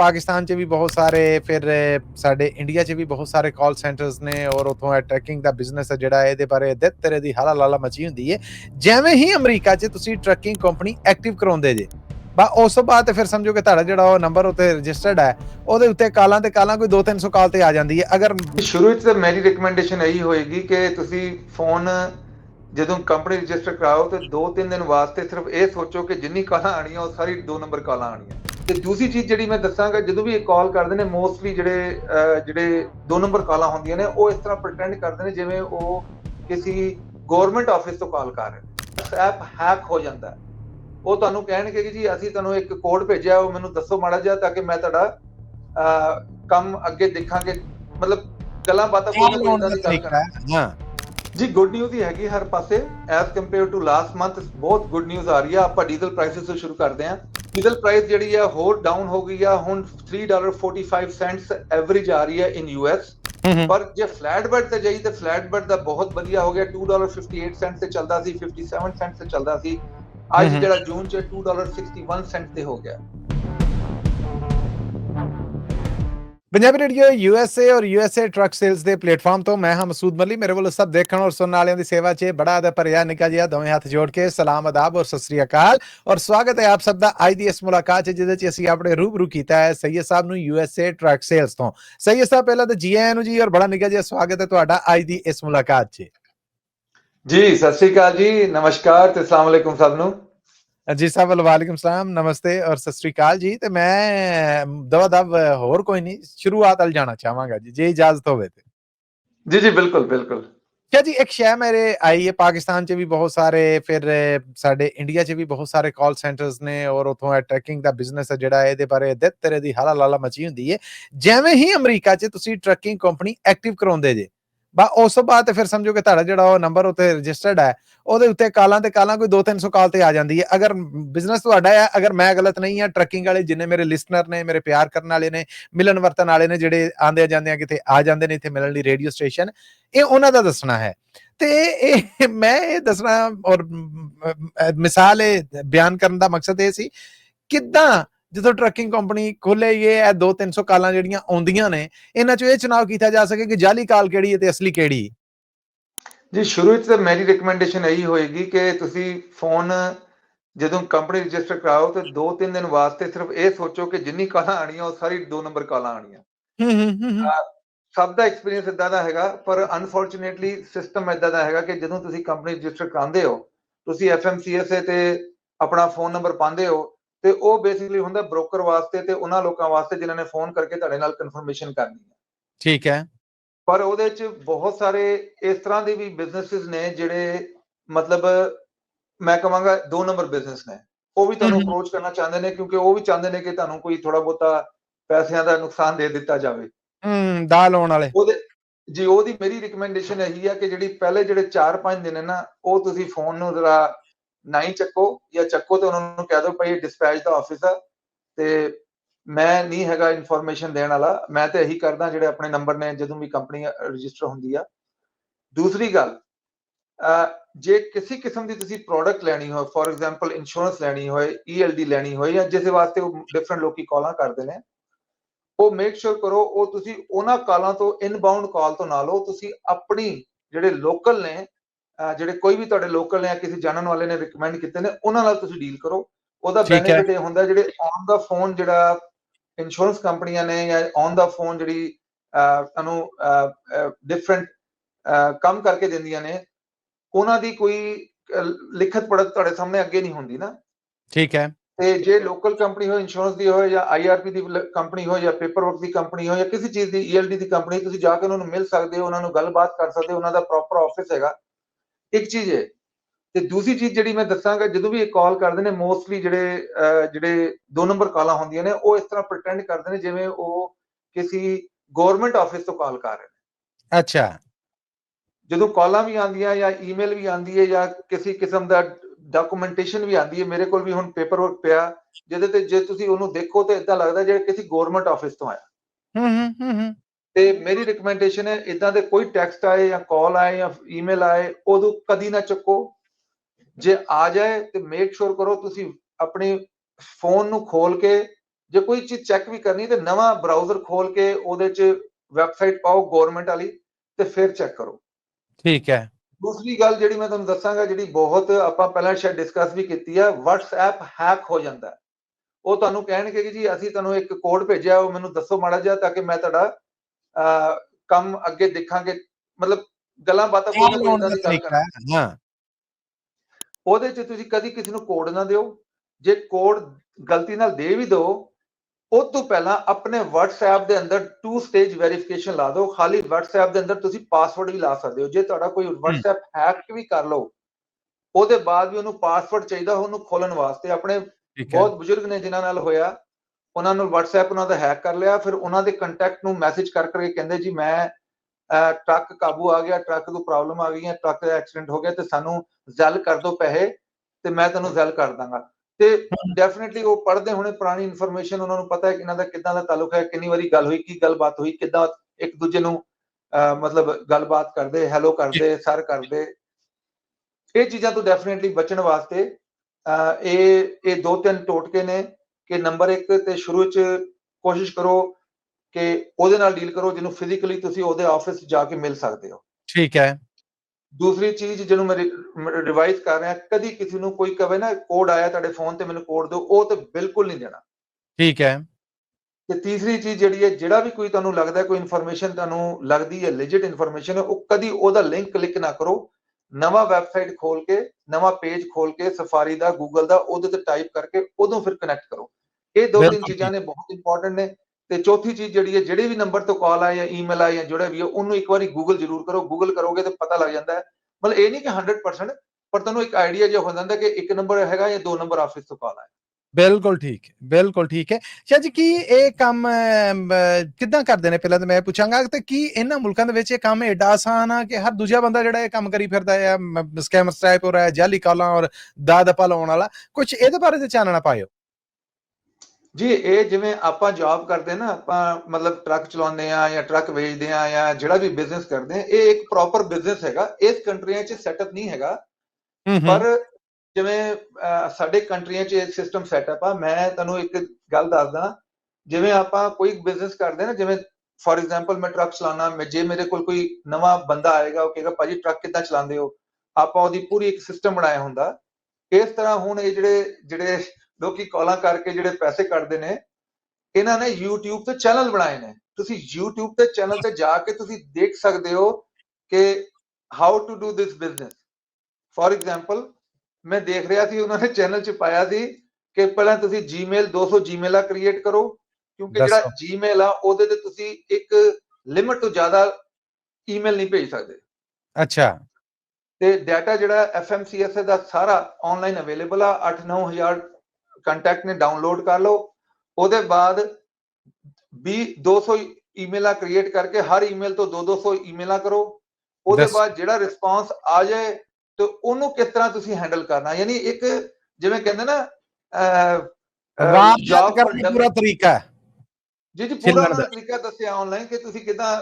ਪਾਕਿਸਤਾਨ 'ਚ ਵੀ ਬਹੁਤ ਸਾਰੇ ਫਿਰ, ਸਾਡੇ ਇੰਡੀਆ 'ਚ ਵੀ ਬਹੁਤ ਸਾਰੇ ਕਾਲ ਸੈਂਟਰਸ ਨੇ ਔਰ ਉਥੋਂ ਇਹ ਟਰੱਕਿੰਗ ਦਾ ਬਿਜ਼ਨਸ ਹੈ ਜਿਹੜਾ ਇਹਦੇ ਬਾਰੇ ਦਿੱਤ ਤੇਰੇ ਦੀ ਹਾਲਾ ਲਾਲਾ ਮਚੀ ਹੁੰਦੀ ਹੈ। ਜਿਵੇਂ ਹੀ ਅਮਰੀਕਾ 'ਚ ਤੁਸੀਂ ਟਰੱਕਿੰਗ ਕੰਪਨੀ ਐਕਟਿਵ ਕਰਾਉਂਦੇ ਜੇ, ਬਾ ਉਸ ਤੋਂ ਬਾਅਦ ਫਿਰ ਸਮਝੋ ਕਿ ਤੁਹਾਡਾ ਜਿਹੜਾ ਉਹ ਨੰਬਰ ਉੱਤੇ ਰਜਿਸਟਰਡ ਹੈ, ਉਹਦੇ ਉੱਤੇ ਕਾਲਾਂ ਤੇ ਕਾਲਾਂ ਕੋਈ 2-300 ਕਾਲ ਤੇ ਆ ਜਾਂਦੀ ਹੈ। ਅਗਰ ਸ਼ੁਰੂ ਵਿੱਚ ਤਾਂ ਮੇਰੀ ਰეკਮੈਂਡੇਸ਼ਨ ਇਹੀ ਹੋਏਗੀ ਕਿ ਤੁਸੀਂ ਫੋਨ ਜਦੋਂ ਕੰਪਨੀ ਰਜਿਸਟਰ ਕਰਾਓ ਤੇ 2-3 ਦਿਨ ਵਾਸਤੇ ਸਿਰਫ ਇਹ ਸੋਚੋ ਕਿ ਜਿੰਨੀ ਕਾਲਾਂ ਆਣੀਆਂ ਉਹ ਸਾਰੀ 2 ਨੰਬਰ ਕਾਲਾਂ ਆਣੀਆਂ ਤੇ ਦੂਸਰੀ ਚੀਜ਼ ਜਿਹੜੀ ਮੈਂ ਦੱਸਾਂਗਾ ਜਦੋਂ ਵੀ ਇਹ ਕਾਲ ਕਰਦੇ ਨੇ ਮੋਸਟਲੀ ਜਿਹੜੇ ਜਿਹੜੇ 2 ਨੰਬਰ ਕਾਲਾਂ ਹੁੰਦੀਆਂ ਨੇ ਉਹ ਇਸ ਤਰ੍ਹਾਂ ਪ੍ਰਟੈਂਡ ਕਰਦੇ ਨੇ ਜਿਵੇਂ ਉਹ ਕਿਸੇ ਗਵਰਨਮੈਂਟ ਆਫਿਸ ਤੋਂ ਕਾਲ ਕਰ ਰਹੇ ਨੇ। ਐਪ ਹੈਕ ਹੋ ਜਾਂਦਾ। ਉਹ ਤੁਹਾਨੂੰ ਕਹਿਣਗੇ ਕਿ ਜੀ ਅਸੀਂ ਤੁਹਾਨੂੰ ਇੱਕ ਕੋਡ ਭੇਜਿਆ ਉਹ ਮੈਨੂੰ ਦੱਸੋ ਮਾੜਾ ਜਿਹਾ ਤਾਂ ਕਿ ਮੈਂ ਤੁਹਾਡਾ ਕੰਮ ਅੱਗੇ ਦੇਖਾਂਗੇ। ਮਤਲਬ ਗੱਲਾਂ ਬਾਤਾਂ ਕੋਈ ਨਾ ਏਦਾਂ ਦੀ ਗੱਲ ਕਰਾਂ ਹਾਂ ਜੀ ਗੁੱਡ ਨਿਊਜ਼ ਹੀ ਹੈਗੀ ਹਰ ਪਾਸੇ as compare to last month ਬਹੁਤ ਗੁੱਡ ਨਿਊਜ਼ ਆ ਰਹੀ ਆ। ਆਪਾਂ ਡੀਜ਼ਲ ਪ੍ਰਾਈਸਸ ਤੋਂ ਸ਼ੁਰੂ ਕਰਦੇ ਹਾਂ। ਡੀਜ਼ਲ ਪ੍ਰਾਈਸ ਜਿਹੜੀ ਆ ਹੋਰ ਡਾਊਨ ਹੋ ਗਈ ਆ ਹੁਣ 3.45 ਸੈਂਟਸ ਐਵਰੇਜ ਆ ਰਹੀ ਹੈ ਇਨ ਯੂਐਸ ਪਰ ਜੇ ਫਲੈਟ ਬੈਡ ਤੇ ਜਾਈ ਤੇ ਫਲੈਟ ਬੈਡ ਦਾ ਬਹੁਤ ਵਧੀਆ ਹੋ ਗਿਆ 2.58 ਸੈਂਟ ਤੇ ਚੱਲਦਾ ਸੀ 57 ਸੈਂਟ ਤੇ ਚੱਲਦਾ ਸੀ। ਅੱਜ। ਜਿਹੜਾ ਜੂਨ ਚ 2.61 ਸੈਂਟ ਤੇ ਹੋ ਗਿਆ। ਪੰਜਾਬੀ ਰੇਡੀਓ ਯੂਐਸਏ ਔਰ ਯੂਐਸਏ ਟਰੱਕ ਸੇਲਸ ਦੇ ਪਲੇਟਫਾਰਮ ਤੋਂ ਮੈਂ ਹਾਂ ਮਸੂਦ ਮੱਲੀ। ਮੇਰੇ ਵੱਲੋਂ ਸਭ ਦੇਖਣ ਔਰ ਸੁਣਨ ਵਾਲਿਆਂ ਦੀ ਸੇਵਾ 'ਚ ਬੜਾ ਅਦਾ ਭਰਿਆ ਨਿੱਕਾ ਜਿਹਾ ਦੋਵੇਂ ਹੱਥ ਜੋੜ ਕੇ ਸਲਾਮ, ਅਦਾਬ ਔਰ ਸਤਿ ਸ੍ਰੀ ਅਕਾਲ। ਔਰ ਸਵਾਗਤ ਹੈ ਆਪ ਸਭ ਦਾ ਅੱਜ ਦੀ ਇਸ ਮੁਲਾਕਾਤ 'ਚ, ਜਿਹਦੇ 'ਚ ਅਸੀਂ ਆਪਣੇ ਰੂਬਰੂ ਕੀਤਾ ਹੈ ਸੈਯਦ ਸਾਹਿਬ ਨੂੰ ਯੂਐਸਏ ਟਰੱਕ ਸੇਲਸ ਤੋਂ। ਸੈਯਦ ਸਾਹਿਬ, ਪਹਿਲਾਂ ਤਾਂ ਜੀ ਆਇਆਂ ਨੂੰ ਜੀ ਔਰ ਬੜਾ ਨਿੱਕਾ ਜਿਹਾ ਸਵਾਗਤ ਹੈ ਤੁਹਾਡਾ ਅੱਜ ਦੀ ਇਸ ਮੁਲਾਕਾਤ 'ਚ। ਜੀ, ਸਤਿ ਸ਼੍ਰੀ ਅਕਾਲ ਜੀ, ਨਮਸਕਾਰ ਤੇ ਅਸਲਾਮ ਅਲੈਕੁਮ ਸਭ ਨੂੰ। ਜੀ ਸਾਹਿਬ ਵਾਲੇਕੁਮ ਸਲਾਮ ਨਮਸਤੇ ਔਰ ਸਤਿ ਸ੍ਰੀ ਅਕਾਲ ਜੀ। ਤੇ ਮੈਂ ਦਵਾ ਦਵ ਹੋਰ ਕੋਈ ਨਹੀਂ ਸ਼ੁਰੂਆਤ ਵੱਲ ਜਾਣਾ ਚਾਹਾਂਗਾ ਜੀ ਜੇ ਇਜਾਜ਼ਤ ਹੋਵੇ ਤੇ। ਜੀ ਜੀ ਬਿਲਕੁਲ ਬਿਲਕੁਲ। ਕਿਆ ਜੀ ਇੱਕ ਸ਼ੈ ਮੇਰੇ ਆਈ ਹੈ ਪਾਕਿਸਤਾਨ 'ਚ ਵੀ ਬਹੁਤ ਸਾਰੇ ਫਿਰ ਸਾਡੇ ਇੰਡੀਆ 'ਚ ਵੀ ਬਹੁਤ ਸਾਰੇ ਕਾਲ ਸੈਂਟਰਸ ਨੇ ਔਰ ਉਥੋਂ ਇਹ ਟਰੱਕਿੰਗ ਦਾ ਬਿਜ਼ਨਸ ਹੈ ਜਿਹੜਾ ਇਹਦੇ ਬਾਰੇ ਦਿੱਤ ਤੇਰੇ ਦੀ ਹਾਲਾ ਲਾਲਾ ਮਚੀ ਹੁੰਦੀ ਹੈ। ਜਿਵੇਂ ਹੀ ਅਮਰੀਕਾ 'ਚ ਤੁਸੀਂ ਟਰੱਕਿੰਗ ਕੰਪਨੀ ਐਕਟਿਵ ਕਰਾਉਂਦੇ ਜੇ ਬਾ ਉਸ ਤੋਂ ਬਾਅਦ ਫਿਰ ਸਮਝੋ ਕਿ ਤੁਹਾਡਾ ਜਿਹੜਾ ਉਹ ਨੰਬਰ ਉੱਤੇ ਰਜਿਸਟਰਡ ਹੈ, ਉਹਦੇ ਉੱਤੇ ਕਾਲਾਂ ਤੇ ਕਾਲਾਂ ਕੋਈ 2-300 ਕਾਲ ਤੇ ਆ ਜਾਂਦੀ ਹੈ। ਅਗਰ ਬਿਜ਼ਨਸ ਤੁਹਾਡਾ ਹੈ, ਅਗਰ ਮੈਂ ਗਲਤ ਨਹੀਂ ਹਾਂ ਟਰੱਕਿੰਗ ਵਾਲੇ ਜਿੰਨੇ ਮੇਰੇ ਲਿਸਨਰ ਨੇ, ਮੇਰੇ ਪਿਆਰ ਕਰਨ ਵਾਲੇ ਨੇ ਮਿਲਨ ਵਰਤਨ ਵਾਲੇ ਨੇ, ਜਿਹੜੇ ਆਂਦੇ ਜਾਂਦੇ ਆ, ਕਿਤੇ ਆ ਜਾਂਦੇ ਨੇ, ਇੱਥੇ ਮਿਲਣ ਲਈ ਰੇਡੀਓ ਸਟੇਸ਼ਨ ਇਹ ਉਹਨਾਂ ਦਾ ਦੱਸਣਾ ਹੈ। ਤੇ ਇਹ ਮੈਂ ਇਹ ਦੱਸਣਾ ਔਰ ਮਿਸਾਲ ਇਹ ਬਿਆਨ ਕਰਨ ਦਾ ਮਕਸਦ ਇਹ ਸੀ, ਕਿੱਦਾਂ ਜਦੋਂ ਟਰੱਕਿੰਗ ਕੰਪਨੀ ਖੋਲੇ ਇਹ 2-300 ਕਾਲਾਂ ਜਿਹੜੀਆਂ ਆਉਂਦੀਆਂ ਨੇ ਇਹਨਾਂ ਚੋਂ ਇਹ ਚੁਣਾਵ ਕੀਤਾ ਜਾ ਸਕੇ ਕਿ ਜਾਲੀ ਕਾਲ ਕਿਹੜੀ ਹੈ ਤੇ ਅਸਲੀ ਕਿਹੜੀ? ਜੀ ਸ਼ੁਰੂ ਵਿੱਚ ਤਾਂ ਮੇਰੀ ਰეკਮੈਂਡੇਸ਼ਨ ਇਹੀ ਹੋਏਗੀ ਕਿ ਤੁਸੀਂ ਫੋਨ ਜਦੋਂ ਕੰਪਨੀ ਰਜਿਸਟਰ ਕਰਾਓ ਤੇ 2-3 ਦਿਨ ਵਾਸਤੇ ਸਿਰਫ ਇਹ ਸੋਚੋ ਕਿ ਜਿੰਨੀ ਕਾਲਾਂ ਆਣੀਆਂ ਉਹ ਸਾਰੀ 2 ਨੰਬਰ ਕਾਲਾਂ ਆਣੀਆਂ ਹੂੰ ਹੂੰ ਸਭ ਦਾ ਐਕਸਪੀਰੀਅੰਸ ਇਦਾਂ ਦਾ ਹੈਗਾ ਪਰ ਅਨਫੋਰਚੂਨੇਟਲੀ ਸਿਸਟਮ ਇਦਾਂ ਦਾ ਹੈਗਾ ਕਿ ਜਦੋਂ ਤੁਸੀਂ ਕੰਪਨੀ ਰਜਿਸਟਰ ਕਰਾਉਂਦੇ ਹੋ ਤੁਸੀਂ FMCSA ਤੇ ਆਪਣਾ ਫੋਨ ਨੰਬਰ ਪਾਉਂਦੇ ਹੋ ਤੇ ਉਹ ਬੇਸਿਕਲੀ ਹੁੰਦਾ ਬ੍ਰੋਕਰ ਵਾਸਤੇ ਤੇ ਉਹਨਾਂ ਲੋਕਾਂ ਵਾਸਤੇ ਜਿਨ੍ਹਾਂ ਨੇ ਫੋਨ ਕਰਕੇ ਤੁਹਾਡੇ ਨਾਲ ਕਨਫਰਮੇਸ਼ਨ ਕਰਨੀ ਹੈ। ਠੀਕ ਹੈ। ਪਰ ਉਹਦੇ ਚ ਬਹੁਤ ਸਾਰੇ ਇਸ ਤਰ੍ਹਾਂ ਦੇ ਵੀ ਬਿਜ਼ਨੈਸਸ ਨੇ ਜਿਹੜੇ ਮਤਲਬ ਮੈਂ ਕਹਾਂਗਾ ਦੋ ਨੰਬਰ ਬਿਜ਼ਨਸ ਨੇ। ਉਹ ਵੀ ਤੁਹਾਨੂੰ। ਅਪਰੋਚ ਕਰਨਾ ਚਾਹੁੰਦੇ ਨੇ ਕਿਉਂਕਿ ਉਹ ਵੀ ਚਾਹੁੰਦੇ ਨੇ ਕਿ ਤੁਹਾਨੂੰ ਕੋਈ ਥੋੜਾ ਬਹੁਤਾ ਪੈਸਿਆਂ ਦਾ ਨੁਕਸਾਨ ਦੇ ਦਿੱਤਾ ਜਾਵੇ। ਹੂੰ ਦਾ ਲਾਉਣ ਵਾਲੇ। ਉਹਦੇ ਜੀ ਉਹਦੀ ਮੇਰੀ ਰეკਮੈਂਡੇਸ਼ਨ ਇਹੀ ਆ ਕਿ ਜਿਹੜੀ ਪਹਿਲੇ ਜਿਹੜੇ 4-5 ਦਿਨ ਹੈ ਨਾ ਉਹ ਤੁਸੀਂ ਫੋਨ ਨੂੰ ਜ਼ਰਾ ਨਹੀਂ ਚੱਕੋ ਜਾਂ ਚੱਕੋ ਤੇ ਉਹਨਾਂ ਨੂੰ ਕਹਿ ਦਿਓ ਭਾਈ ਡਿਸਪੈਚ ਦਾ ਆਫਿਸ ਆ ਤੇ ਮੈਂ ਨਹੀਂ ਹੈਗਾ ਇਨਫੋਰਮੇਸ਼ਨ ਦੇਣ ਵਾਲਾ। ਮੈਂ ਤੇ ਇਹੀ ਕਰਦਾ ਜਿਹੜੇ ਆਪਣੇ ਨੰਬਰ ਨੇ, ਜਦੋਂ ਵੀ ਕੰਪਨੀ ਰਜਿਸਟਰ ਹੁੰਦੀ ਆ। ਦੂਸਰੀ ਗੱਲ ਜੇ ਕਿਸੇ ਕਿਸਮ ਦੀ ਤੁਸੀਂ ਪ੍ਰੋਡਕਟ ਲੈਣੀ ਹੋਵੇ ਫੋਰ ਐਗਜ਼ਾਮਪਲ ਇੰਸ਼ੋਰੈਂਸ ਲੈਣੀ ਹੋਏ ਈਐਲਡੀ ਲੈਣੀ ਹੋਏ ਜਾਂ ਜਿਸ ਵਾਸਤੇ ਉਹ ਡਿਫਰੈਂਟ ਲੋਕੀ ਕਾਲਾਂ ਕਰਦੇ ਨੇ, ਉਹ ਮੇਕ ਸ਼ੋਰ ਕਰੋ ਉਹ ਤੁਸੀਂ ਉਹਨਾਂ ਕਾਲਾਂ ਤੋਂ ਇਨਬਾਉਂਡ ਕਾਲ ਤੋਂ ਨਾ ਲਓ ਤੁਸੀਂ ਆਪਣੀ ਜਿਹੜੇ ਲੋਕਲ ਨੇ ਜਿਹੜੇ ਕੋਈ ਵੀ ਤੁਹਾਡੇ ਲੋਕਲ ਨੇ ਜਾਂ ਕਿਸੇ ਜਾਣਨ ਵਾਲੇ ਨੇ ਰეკਮੈਂਡ ਕੀਤੇ ਨੇ ਉਹਨਾਂ ਨਾਲ ਤੁਸੀਂ ਡੀਲ ਕਰੋ। ਉਹਦਾ। ਬੈਨੀਫਿਟ ਇਹ ਹੁੰਦਾ ਜਿਹੜੇ ਔਨ ਦਾ ਫੋਨ ਜਿਹੜਾ ਇੰਸ਼ੋਰੈਂਸ ਕੰਪਨੀਆਂ ਨੇ ਜਾਂ ਔਨ ਦਾ ਫੋਨ ਜਿਹੜੀ ਤੁਹਾਨੂੰ ਡਿਫਰੈਂਟ ਕੰਮ ਕਰਕੇ ਦਿੰਦੀਆਂ ਨੇ ਉਹਨਾਂ ਦੀ ਕੋਈ ਲਿਖਤ ਪੜਤ ਤੁਹਾਡੇ ਸਾਹਮਣੇ ਅੱਗੇ ਨਹੀਂ ਹੁੰਦੀ ਨਾ। ਠੀਕ ਹੈ। ਤੇ ਜੇ ਲੋਕਲ ਕੰਪਨੀ ਹੋਏ ਇੰਸ਼ੋਰੈਂਸ ਦੀ ਹੋਏ ਜਾਂ ਆਈਆਰਪੀ ਦੀ ਕੰਪਨੀ ਹੋਏ ਜਾਂ ਪੇਪਰ ਵਰਕ ਦੀ ਕੰਪਨੀ ਹੋਏ ਜਾਂ ਕਿਸੇ ਚੀਜ਼ ਦੀ ਈਐਲਡੀ ਦੀ ਕੰਪਨੀ ਤੁਸੀਂ ਜਾ ਕੇ ਉਹਨਾਂ ਨੂੰ ਮਿਲ ਸਕਦੇ ਹੋ ਉਹਨਾਂ ਨੂੰ ਗੱਲਬਾਤ ਕਰ ਸਕਦੇ ਹੋ ਉਹਨਾਂ ਦਾ ਪ੍ਰੋਪਰ ਆਫਿਸ ਹੈਗਾ। ਇੱਕ ਚੀਜ਼ ਹੈ। ਤੇ ਦੂਸਰੀ ਚੀਜ਼ ਜਿਹੜੀ ਮੈਂ ਦੱਸਾਂਗਾ ਜਦੋਂ ਵੀ ਇਹ ਕਾਲ ਕਰਦੇ ਨੇ ਮੋਸਟਲੀ ਜਿਹੜੇ ਜਿਹੜੇ ਦੋ ਨੰਬਰ ਕਾਲਾਂ ਹੁੰਦੀਆਂ ਨੇ ਉਹ ਇਸ ਤਰ੍ਹਾਂ ਪ੍ਰਟੈਂਡ ਕਰਦੇ ਨੇ ਜਿਵੇਂ ਉਹ ਕਿਸੇ ਗਵਰਨਮੈਂਟ ਆਫਿਸ ਤੋਂ ਕਾਲ ਕਰ ਰਹੇ ਨੇ। ਅੱਛਾ। ਜਦੋਂ ਕਾਲਾਂ ਵੀ ਆਉਂਦੀਆਂ ਜਾਂ ਈਮੇਲ ਵੀ ਆਉਂਦੀ ਹੈ ਜਾਂ ਕਿਸੇ ਕਿਸਮ ਦਾ ਡਾਕੂਮੈਂਟੇਸ਼ਨ ਵੀ ਆਉਂਦੀ ਹੈ ਮੇਰੇ ਕੋਲ ਵੀ ਹੁਣ ਪੇਪਰ ਵਰਕ ਪਿਆ ਜਿਹਦੇ ਤੇ ਜੇ ਤੁਸੀਂ ਉਹਨੂੰ ਦੇਖੋ ਤੇ ਇਦਾਂ ਲੱਗਦਾ ਜਿਵੇਂ ਕਿਸੇ ਗਵਰਨਮੈਂਟ ਆਫਿਸ ਤੋਂ ਆਇਆ। ਹੂੰ ਹੂੰ ਹੂੰ ਹੂੰ। ਤੇ ਮੇਰੀ ਰეკਮੈਂਡੇਸ਼ਨ ਹੈ ਇਦਾਂ ਦੇ ਕੋਈ ਟੈਕਸਟ ਆਏ ਜਾਂ ਕਾਲ ਆਏ ਜਾਂ ਈਮੇਲ ਆਏ ਉਦੋਂ ਕਦੀ ਨਾ ਚੱਕੋ। ਜੇ ਆ ਜਾਏ ਤੇ ਮੇਕ ਸ਼ੋਰ ਕਰੋ ਤੁਸੀਂ ਆਪਣੇ ਫੋਨ ਨੂੰ ਖੋਲ ਕੇ ਜੇ ਕੋਈ ਚੀਜ਼ ਚੈੱਕ ਵੀ ਕਰਨੀ ਤੇ ਨਵਾਂ ਬਰਾਊਜ਼ਰ ਖੋਲ ਕੇ ਉਹਦੇ 'ਚ ਵੈਬਸਾਈਟ ਪਾਓ ਗਵਰਨਮੈਂਟ ਵਾਲੀ ਤੇ ਫਿਰ ਚੈੱਕ ਕਰੋ। ਠੀਕ ਹੈ। ਦੂਸਰੀ ਗੱਲ ਜਿਹੜੀ ਮੈਂ ਤੁਹਾਨੂੰ ਦੱਸਾਂਗਾ ਜਿਹੜੀ ਬਹੁਤ ਆਪਾਂ ਪਹਿਲਾਂ ਸ਼ਾਇਦ ਡਿਸਕਸ ਵੀ ਕੀਤੀ ਹੈ WhatsApp ਹੈਕ ਹੋ ਜਾਂਦਾ ਉਹ ਤੁਹਾਨੂੰ ਕਹਿਣਗੇ ਕਿ ਜੀ ਅਸੀਂ ਤੁਹਾਨੂੰ ਇੱਕ ਕੋਡ ਭੇਜਿਆ ਉਹ ਮੈਨੂੰ ਦੱਸੋ ਮਾੜਾ ਜਿਹਾ ਤਾਂ ਕਿ ਮੈਂ ਤੁਹਾਡਾ ਕੰਮ ਅੱਗੇ ਦੇਖਾਂਗੇ ਮਤਲਬ ਗੱਲਾਂ ਬਾਤਾਂ ਕੋਈ ਨਾ ਕੋਈ ਲਾਉਣ ਏਦਾਂ ਦਾ ਦੀ ਗੱਲ ਤਰੀਕਾ ਕਰਾਂ ਹੈ। ਉਹਦੇ 'ਚ ਤੁਸੀਂ ਕਦੀ ਕਿਸੇ ਨੂੰ ਕੋਡ ਨਾ ਦਿਓ। ਜੇ ਕੋਡ ਗਲਤੀ ਨਾਲ ਦੇ ਵੀ ਦਿਓ ਉਹ ਤੋਂ ਪਹਿਲਾਂ ਆਪਣੇ WhatsApp ਦੇ ਅੰਦਰ ਟੂ ਸਟੇਜ ਵੈਰੀਫਿਕੇਸ਼ਨ ਲਾ ਦਿਓ। ਖਾਲੀ WhatsApp ਦੇ ਅੰਦਰ ਤੁਸੀਂ ਪਾਸਵਰਡ ਵੀ ਲਾ ਸਕਦੇ ਹੋ। ਜੇ ਤੁਹਾਡਾ ਕੋਈ WhatsApp ਹੈਕ ਵੀ ਕਰ ਲਓ ਉਹਦੇ ਬਾਅਦ ਵੀ ਉਹਨੂੰ ਪਾਸਵਰਡ ਚਾਹੀਦਾ ਉਹਨੂੰ ਖੋਲਣ ਵਾਸਤੇ। ਆਪਣੇ ਬਹੁਤ ਬਜ਼ੁਰਗ ਨੇ ਜਿਨ੍ਹਾਂ ਨਾਲ ਹੋਇਆ। ਉਹਨਾਂ ਨੂੰ WhatsApp ਉਹਨਾਂ ਦਾ ਹੈਕ ਕਰ ਲਿਆ ਫਿਰ ਉਹਨਾਂ ਦੇ ਕੰਟੈਕਟ ਨੂੰ ਮੈਸੇਜ ਕਰ ਕਰਕੇ ਕਹਿੰਦੇ ਜੀ ਮੈਂ ਟਰੱਕ ਕਾਬੂ ਆ ਗਿਆ ਟਰੱਕ ਨੂੰ ਪ੍ਰੋਬਲਮ ਆ ਗਈ ਹੈ ਟਰੱਕ ਦਾ ਐਕਸੀਡੈਂਟ ਹੋ ਗਿਆ ਤੇ ਸਾਨੂੰ ਜ਼ੈਲ ਕਰ ਦਿਓ ਪੈਸੇ ਤੇ ਮੈਂ ਤੈਨੂੰ ਜ਼ੈਲ ਕਰ ਦਾਂਗਾ। ਤੇ ਡੈਫੀਨਿਟਲੀ ਉਹ ਪੜ੍ਹਦੇ ਹੋਣੇ ਪੁਰਾਣੀ ਇਨਫੋਰਮੇਸ਼ਨ ਉਹਨਾਂ ਨੂੰ ਪਤਾ ਹੈ ਕਿ ਇਹਨਾਂ ਦਾ ਕਿੱਦਾਂ ਦਾ ਤਾਲੁਕ ਹੈ ਕਿੰਨੀ ਵਾਰੀ ਗੱਲ ਹੋਈ ਕੀ ਗੱਲਬਾਤ ਹੋਈ ਕਿੱਦਾਂ ਇੱਕ ਦੂਜੇ ਨੂੰ ਮਤਲਬ ਗੱਲਬਾਤ ਕਰਦੇ ਹੈਲੋ ਕਰਦੇ ਸਰ ਕਰਦੇ। ਇਹ ਚੀਜ਼ਾਂ ਤੋਂ ਡੈਫੀਨਿਟਲੀ ਬਚਣ ਵਾਸਤੇ ਇਹ ਇਹ ਦੋ ਤਿੰਨ ਟੋਟਕੇ ਨੇ। ਕਿ ਨੰਬਰ 1 ਤੇ ਸ਼ੁਰੂ ਚ ਕੋਸ਼ਿਸ਼ ਕਰੋ ਕਿ ਉਹਦੇ ਨਾਲ ਡੀਲ ਕਰੋ ਜਿਹਨੂੰ ਫਿਜ਼ੀਕਲੀ ਤੁਸੀਂ ਉਹਦੇ ਆਫਿਸ ਜਾ ਕੇ ਮਿਲ ਸਕਦੇ ਹੋ। ਠੀਕ ਹੈ। ਦੂਸਰੀ ਚੀਜ਼ ਜਿਹਨੂੰ ਮੈਂ ਰਿਵਾਈਜ਼ ਕਰ ਰਿਹਾ ਕਦੀ ਕਿਸੇ ਨੂੰ ਕੋਈ ਕਵੇ ਨਾ ਕੋਡ ਆਇਆ ਤੁਹਾਡੇ ਫੋਨ ਤੇ ਮੈਨੂੰ ਕੋਡ ਦਿਓ ਉਹ ਤੇ ਬਿਲਕੁਲ ਨਹੀਂ ਦੇਣਾ। ਠੀਕ ਹੈ। ਤੇ ਤੀਸਰੀ ਚੀਜ਼ ਜਿਹੜੀ ਹੈ ਜਿਹੜਾ ਵੀ ਕੋਈ ਤੁਹਾਨੂੰ ਲੱਗਦਾ ਕੋਈ ਇਨਫੋਰਮੇਸ਼ਨ ਤੁਹਾਨੂੰ ਲੱਗਦੀ ਹੈ ਲੈਜਿਟ ਇਨਫੋਰਮੇਸ਼ਨ ਹੈ ਉਹ ਕਦੀ ਉਹਦਾ ਲਿੰਕ ਕਲਿੱਕ ਨਾ ਕਰੋ। ਨਵਾਂ ਵੈਬਸਾਈਟ ਖੋਲ ਕੇ ਨਵਾਂ ਪੇਜ ਖੋਲ ਕੇ ਸਫਾਰੀ ਦਾ ਗੂਗਲ ਦਾ ਉਹਦੇ ਤੇ ਟਾਈਪ ਕਰਕੇ ਉਦੋਂ ਫਿਰ ਕਨੈਕਟ ਕਰੋ। ਇਹ ਦੋ ਤਿੰਨ ਚੀਜ਼ਾਂ ਨੇ ਬਹੁਤ ਇੰਪੋਰਟੈਂਟ ਨੇ ਤੇ ਚੌਥੀ ਚੀਜ਼ ਜਿਹੜੀ ਹੈ ਜਿਹੜੇ ਵੀ ਨੰਬਰ ਤੋਂ ਕਾਲ ਆਏ ਜਾਂ ਈਮੇਲ ਆਏ ਜਾਂ ਜਿਹੜਾ ਵੀ ਹੈ ਉਹਨੂੰ ਇੱਕ ਵਾਰੀ ਗੂਗਲ ਜ਼ਰੂਰ ਕਰੋ। ਗੂਗਲ ਕਰੋਗੇ ਤੇ ਪਤਾ ਲੱਗ ਜਾਂਦਾ ਹੈ। ਮਤਲਬ ਇਹ ਨਹੀਂ ਕਿ 100% ਪਰ ਤੁਹਾਨੂੰ ਇੱਕ ਆਈਡੀਆ ਜਿਹਾ ਹੋ ਜਾਂਦਾ ਕਿ ਇੱਕ ਨੰਬਰ ਹੈਗਾ ਜਾਂ ਦੋ ਨੰਬਰ ਆਫਿਸ ਤੋਂ ਕਾਲ ਆਇਆ ਬਿਲਕੁਲ ਠੀਕ ਹੈ ਬਿਲਕੁਲ ਠੀਕ ਹੈ। ਸ਼ਾਹ ਜੀ ਕੀ ਇਹ ਕੰਮ ਕਿੱਦਾਂ ਕਰਦੇ ਨੇ? ਪਹਿਲਾਂ ਤਾਂ ਮੈਂ ਪੁੱਛਾਂਗਾ ਤੇ ਕੀ ਇਹਨਾਂ ਮੁਲਕਾਂ ਦੇ ਵਿੱਚ ਇਹ ਕੰਮ ਐਡਾ ਆਸਾਨ ਆ ਕਿ ਹਰ ਦੂਜਾ ਬੰਦਾ ਜਿਹੜਾ ਇਹ ਕੰਮ ਕਰੀ ਫਿਰਦਾ ਹੈ ਸਕੈਮਰ ਟਾਈਪ ਹੋ ਰਿਹਾ ਹੈ ਜਾਲੀ ਕਾਲਾਂ ਔਰ ਦਾਦ ਪਾ ਲਾਉਣ ਵਾਲਾ। ਕੁਝ ਇਹਦੇ ਬਾਰੇ ਤੇ ਚਾਨਣਾ ਪਾਇਓ। ਜੀ ਇਹ ਜਿਵੇਂ ਆਪਾਂ ਜੌਬ ਕਰਦੇ ਨਾ ਆਪਾਂ ਮਤਲਬ ਟਰੱਕ ਚਲਾਉਂਦੇ ਆ ਜਾਂ ਟਰੱਕ ਵੇਚਦੇ ਆ ਜਾਂ ਜਿਹੜਾ ਵੀ ਬਿਜ਼ਨਸ ਕਰਦੇ ਆ ਇਹ ਇੱਕ ਪ੍ਰੋਪਰ ਬਿਜ਼ਨਸ ਹੈਗਾ। ਇਸ ਕੰਟਰੀਆਂ 'ਚ ਸੈਟਅਪ ਨਹੀਂ ਹੈਗਾ। ਪਰ ਜਿਵੇਂ ਸਾਡੇ ਕੰਟਰੀਆਂ 'ਚ ਇਹ ਸਿਸਟਮ ਸੈਟਅਪ ਆ। ਮੈਂ ਤੁਹਾਨੂੰ ਇੱਕ ਗੱਲ ਦੱਸਦਾ। ਜਿਵੇਂ ਆਪਾਂ ਕੋਈ ਬਿਜ਼ਨਸ ਕਰਦੇ ਨਾ ਜਿਵੇਂ ਫੋਰ ਐਗਜ਼ਾਮਪਲ ਮੈਂ ਟਰੱਕ ਚਲਾਉਣਾ ਮੈਂ ਜੇ ਮੇਰੇ ਕੋਲ ਕੋਈ ਨਵਾਂ ਬੰਦਾ ਆਏਗਾ ਉਹ ਕਹੇਗਾ ਭਾਜੀ ਟਰੱਕ ਕਿੱਦਾਂ ਚਲਾਉਂਦੇ ਹੋ? ਆਪਾਂ ਉਹਦੀ ਪੂਰੀ ਇੱਕ ਸਿਸਟਮ ਬਣਾਇਆ ਹੁੰਦਾ। ਇਸ ਤਰ੍ਹਾਂ ਹੁਣ ਇਹ ਜਿਹੜੇ ਜਿਹੜੇ ਲੋਕੀ ਕਾਲਾਂ ਕਰਕੇ ਜਿਹੜੇ ਪੈਸੇ ਕੱਢਦੇ ਨੇ ਇਹਨਾਂ ਨੇ YouTube ਤੇ ਚੈਨਲ ਬਣਾਏ ਨੇ। ਤੁਸੀਂ YouTube ਤੇ ਚੈਨਲ ਤੇ ਜਾ ਕੇ ਤੁਸੀਂ ਦੇਖ ਸਕਦੇ ਹੋ ਕਿ how to do this business for example ਮੈਂ ਦੇਖ ਰਿਹਾ ਸੀ ਉਹਨਾਂ ਨੇ ਚੈਨਲ 'ਚ ਪਾਇਆ ਸੀ ਕਿ ਪਹਿਲਾਂ ਤੁਸੀਂ Gmail 200 Gmail ਕ੍ਰੀਏਟ ਕਰੋ ਕਿਉਂਕਿ ਜਿਹੜਾ। Gmail ਆ ਉਹਦੇ ਤੇ ਤੁਸੀਂ ਇੱਕ ਲਿਮਟ ਤੋਂ ਜ਼ਿਆਦਾ ਈਮੇਲ ਨਹੀਂ ਭੇਜ ਸਕਦੇ। ਅੱਛਾ। ਤੇ ਡਾਟਾ ਜਿਹੜਾ FMCSA ਦਾ ਸਾਰਾ ਆਨਲਾਈਨ ਅਵੇਲੇਬਲ ਆ 8-9000 ਕੰਟੈਕਟ ਨੇ ਡਾਊਨਲੋਡ ਕਰ ਲਓ। ਉਹਦੇ ਬਾਅਦ 20 200 ਈਮੇਲਾਂ ਕ੍ਰੀਏਟ ਕਰਕੇ ਹਰ ਈਮੇਲ ਤੋਂ 2-200 ਈਮੇਲਾਂ ਕਰੋ। ਉਹਦੇ। ਬਾਅਦ ਜਿਹੜਾ ਰਿਸਪਾਂਸ ਆ ਜਾਏ ਤੇ ਉਹਨੂੰ ਕਿਸ ਤਰ੍ਹਾਂ ਤੁਸੀਂ ਹੈਂਡਲ ਕਰਨਾ। ਯਾਨੀ ਇੱਕ ਜਿਵੇਂ ਕਹਿੰਦੇ ਨਾ job for ਕਰਨ ਦਾ ਪੂਰਾ ਤਰੀਕਾ ਹੈ। ਜੀ ਜੀ ਪੂਰਾ ਤਰੀਕਾ ਦੱਸਿਆ ਆਨਲਾਈਨ ਕਿ ਤੁਸੀਂ ਕਿਦਾਂ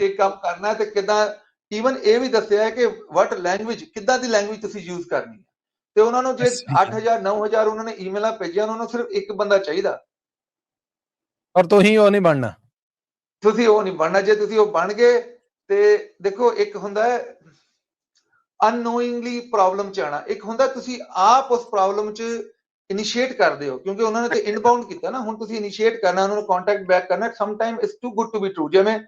ਇਹ ਕੰਮ ਕਰਨਾ ਤੇ ਕਿਦਾਂ ਈਵਨ ਇਹ ਵੀ ਦੱਸਿਆ ਹੈ ਕਿ ਵਟ ਲੈਂਗੁਏਜ ਕਿੱਦਾਂ ਦੀ ਲੈਂਗੁਏਜ ਤੁਸੀਂ ਯੂਜ਼ ਕਰਨੀ ਹੈ। ਤੇ ਉਹਨਾਂ ਨੂੰ ਜੇ ਅੱਛਾ। 8000 9000 ਉਹਨਾਂ ਨੇ ਈਮੇਲਾਂ ਭੇਜੀਆਂ ਉਹਨਾਂ ਨੂੰ ਸਿਰਫ ਇੱਕ ਬੰਦਾ ਚਾਹੀਦਾ। ਪਰ ਤੁਸੀਂ ਉਹ ਨਹੀਂ ਬਣਨਾ। ਤੁਸੀਂ ਉਹ ਨਹੀਂ ਬਣਨਾ ਜੇ ਤੁਸੀਂ ਉਹ ਬਣ ਗਏ ਤੇ ਦੇਖੋ ਇੱਕ ਹੁੰਦਾ ਹੈ ਅਨਨੋਇੰਗਲੀ ਪ੍ਰੋਬਲਮ ਚ ਆਣਾ ਇੱਕ ਹੁੰਦਾ ਤੁਸੀਂ ਆਪ ਉਸ ਪ੍ਰੋਬਲਮ ਚ ਇਨੀਸ਼ੀਏਟ ਕਰਦੇ ਹੋ ਕਿਉਂਕਿ ਉਹਨਾਂ ਨੇ ਤੇ ਇਨਬਾਉਂਡ ਕੀਤਾ ਨਾ ਹੁਣ ਤੁਸੀਂ ਇਨੀਸ਼ੀਏਟ ਕਰਨਾ ਉਹਨਾਂ ਨੂੰ ਕੰਟੈਕਟ ਬੈਕ ਕਰਨਾ some time it's too good to be true ਜਿਵੇਂ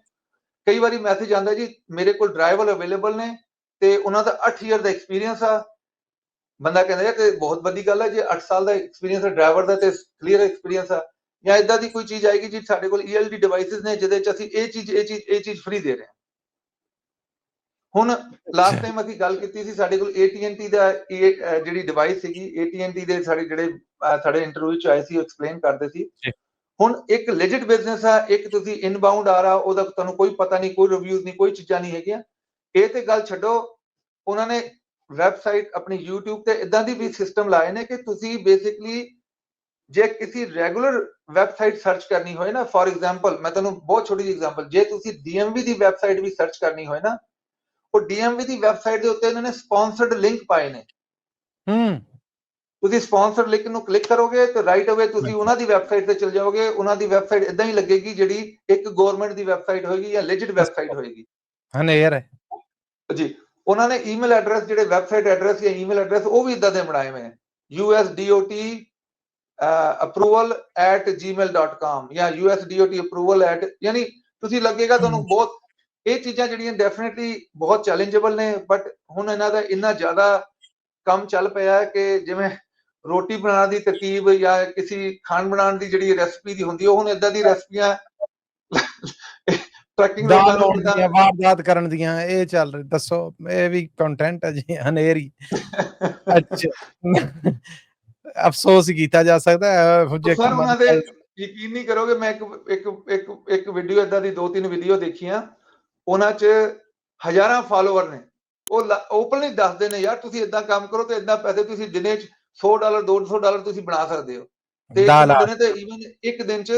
ਕਈ ਵਾਰੀ ਮੈਸੇਜ ਆਉਂਦਾ ਜੀ ਮੇਰੇ ਕੋਲ ਡਰਾਈਵਰ ਅਵੇਲੇਬਲ ਨੇ ਤੇ ਉਹਨਾਂ ਦਾ 8 ਇਅਰ ਦਾ ਐਕਸਪੀਰੀਅੰਸ ਆ ਬੰਦਾ ਕਹਿੰਦਾ ਯਾਰ ਤੇ ਬਹੁਤ ਵੱਡੀ ਗੱਲ ਹੈ ਜੇ 8 ਸਾਲ ਦਾ ਐਕਸਪੀਰੀਅੰਸ ਹੈ ਡਰਾਈਵਰ ਦਾ ਤੇ ਕਲੀਅਰ ਐਕਸਪੀਰੀਅੰਸ ਆ ਜਾਂ ਇਦਾਂ ਦੀ ਕੋਈ ਚੀਜ਼ ਆਏਗੀ ਜੀ ਸਾਡੇ ਕੋਲ ELD ਡਿਵਾਈਸਸ ਨੇ ਜਿਹਦੇ ਚ ਅਸੀਂ ਇਹ ਚੀਜ਼ ਇਹ ਚੀਜ਼ ਇਹ ਚੀਜ਼ ਫ੍ਰੀ ਦੇ ਰਹੇ ਹਾਂ। ਹੁਣ ਲਾਸਟ ਟਾਈਮ ਅਸੀਂ ਗੱਲ ਕੀਤੀ ਸੀ ਸਾਡੇ ਕੋਲ AT&T ਦਾ ਜਿਹੜੀ ਡਿਵਾਈਸ ਸੀਗੀ AT&T ਦੇ ਸਾਡੇ ਜਿਹੜੇ ਸਾਡੇ ਇੰਟਰਵਿਊ ਚ ਆਏ ਸੀ ਉਹ ਐਕਸਪਲੇਨ ਕਰਦੇ ਸੀ। ਹੁਣ ਇੱਕ ਲੈਜਿਟ ਬਿਜ਼ਨਸ ਆ ਇੱਕ ਤੁਸੀਂ ਇਨਬਾਉਂਡ ਆ ਰਹਾ ਉਹਦਾ ਤੁਹਾਨੂੰ ਕੋਈ ਪਤਾ ਨਹੀਂ ਕੋਈ ਰਿਵਿਊਜ਼ ਨਹੀਂ ਕੋਈ ਚੀਜ਼ਾਂ ਨਹੀਂ ਹੈਗੀਆਂ। ਇਹ ਤੇ ਗੱਲ ਛੱਡੋ ਉਹਨਾਂ ਨੇ ਵੈਬਸਾਈਟ ਆਪਣੀ YouTube ਤੇ ਇਦਾਂ ਦੀ ਵੀ ਸਿਸਟਮ ਲਾਏ ਨੇ ਕਿ ਤੁਸੀਂ ਬੇਸਿਕਲੀ ਜੇ ਕਿਸੇ ਰੈਗੂਲਰ ਵੈਬਸਾਈਟ ਸਰਚ ਕਰਨੀ ਹੋਏ ਨਾ ਫੋਰ ਐਗਜ਼ਾਮਪਲ ਮੈਂ ਤੁਹਾਨੂੰ ਬਹੁਤ ਛੋਟੀ ਜਿਹੀ ਐਗਜ਼ਾਮਪਲ ਜੇ ਤੁਸੀਂ DMV ਦੀ ਵੈਬਸਾਈਟ ਵੀ ਸਰਚ ਕਰਨੀ ਹੋਏ ਨਾ ਉਹ DMV ਦੀ ਵੈਬਸਾਈਟ ਦੇ ਉੱਤੇ ਇਹਨਾਂ ਨੇ ਸਪਾਂਸਰਡ ਲਿੰਕ ਪਾਏ ਨੇ। ਹੂੰ। ਤੁਸੀਂ ਸਪਾਂਸਰ ਲਿੰਕ ਨੂੰ ਕਲਿੱਕ ਕਰੋਗੇ ਤੇ ਰਾਈਟ ਅਵੇ ਤੁਸੀਂ। ਉਹਨਾਂ ਦੀ ਵੈਬਸਾਈਟ ਤੇ ਚਲ ਜਾਓਗੇ ਉਹਨਾਂ ਦੀ ਵੈਬਸਾਈਟ ਇਦਾਂ ਹੀ ਲੱਗੇਗੀ ਜਿਹੜੀ ਇੱਕ ਗਵਰਨਮੈਂਟ ਦੀ ਵੈਬਸਾਈਟ ਹੋਏਗੀ ਜਾਂ ਲੈਜਿਟ ਵੈਬਸਾਈਟ ਹੋਏਗੀ। ਹੈ। ਜੀ। ਉਹਨਾਂ ਨੇ ਈਮੇਲ ਐਡਰੈਸ ਜਿਹੜੇ ਵੈਬਸਾਈਟ ਐਡਰੈਸ ਜਾਂ ਈਮੇਲ ਐਡਰੈਸ ਉਹ ਵੀ ਇਦਾਂ ਦੇ ਬਣਾਏ ਹੋਏ ਹੈ usdot approval at gmail.com ਜਾਂ usdot approval ਯਾਨੀ ਤੁਸੀਂ ਲੱਗੇਗਾ ਤੁਹਾਨੂੰ। ਬਹੁਤ ਇਹ ਚੀਜ਼ਾਂ ਜਿਹੜੀਆਂ ਡੈਫੀਨਿਟਲੀ ਬਹੁਤ ਚੈਲੰਜੇਬਲ ਨੇ ਬਟ ਹੁਣ ਇਹਨਾਂ ਦਾ ਇੰਨਾ ਜ਼ਿਆਦਾ ਕੰਮ ਚੱਲ ਪਿਆ ਹੈ ਕਿ ਜਿਵੇਂ ਰੋਟੀ ਬਣਾਉਣ ਦੀ ਤਰਕੀਬ ਜਾਂ ਕਿਸੇ ਖਾਣ ਬਣਾਉਣ ਦੀ ਜਿਹੜੀ ਰੈਸਪੀ ਦੀ ਹੁੰਦੀ ਉਹ ਹੁਣ ਇਦਾਂ ਦੀ ਰੈਸਪੀਆਂ ਟਰੈਕਿੰਗ ਦਾਲ ਲਾਉਣ ਦੀਆਂ ਵਾਰਦਾਤ ਕਰਨ ਦੀਆਂ ਇਹ ਚੱਲ ਰਿਹਾ ਦੱਸੋ ਇਹ ਵੀ ਕੰਟੈਂਟ ਹੈ ਜੀ ਹਨੇਰੀ। ਅੱਛਾ। ਅਫਸੋਸ ਕੀਤਾ ਜਾ ਸਕਦਾ ਹੈ ਜਿਹੇ ਸਰ ਉਹਨਾਂ ਦੀ ਯਕੀਨ ਨਹੀਂ ਕਰੋਗੇ ਮੈਂ ਇੱਕ ਇੱਕ ਇੱਕ ਇੱਕ ਵੀਡੀਓ ਇਦਾਂ ਦੀ ਦੋ ਤਿੰਨ ਵੀਡੀਓ ਦੇਖੀਆਂ ਉਹਨਾਂ 'ਚ ਹਜ਼ਾਰਾਂ ਫਾਲੋਅਰ ਨੇ। ਉਹ ਓਪਨਲੀ ਦੱਸਦੇ ਨੇ ਯਾਰ ਤੁਸੀਂ ਇਦਾਂ ਕੰਮ ਕਰੋ ਤੇ ਇਦਾਂ ਪੈਸੇ ਤੁਸੀਂ ਦਿਨੇ 'ਚ 100 ਡਾਲਰ 200 ਡਾਲਰ ਤੁਸੀਂ ਬਣਾ ਸਕਦੇ ਹੋ। ਤੇ ਇੱਕ ਦਾਲ ਬੰਦੇ ਨੇ ਤੇ even ਇੱਕ ਦਿਨ 'ਚ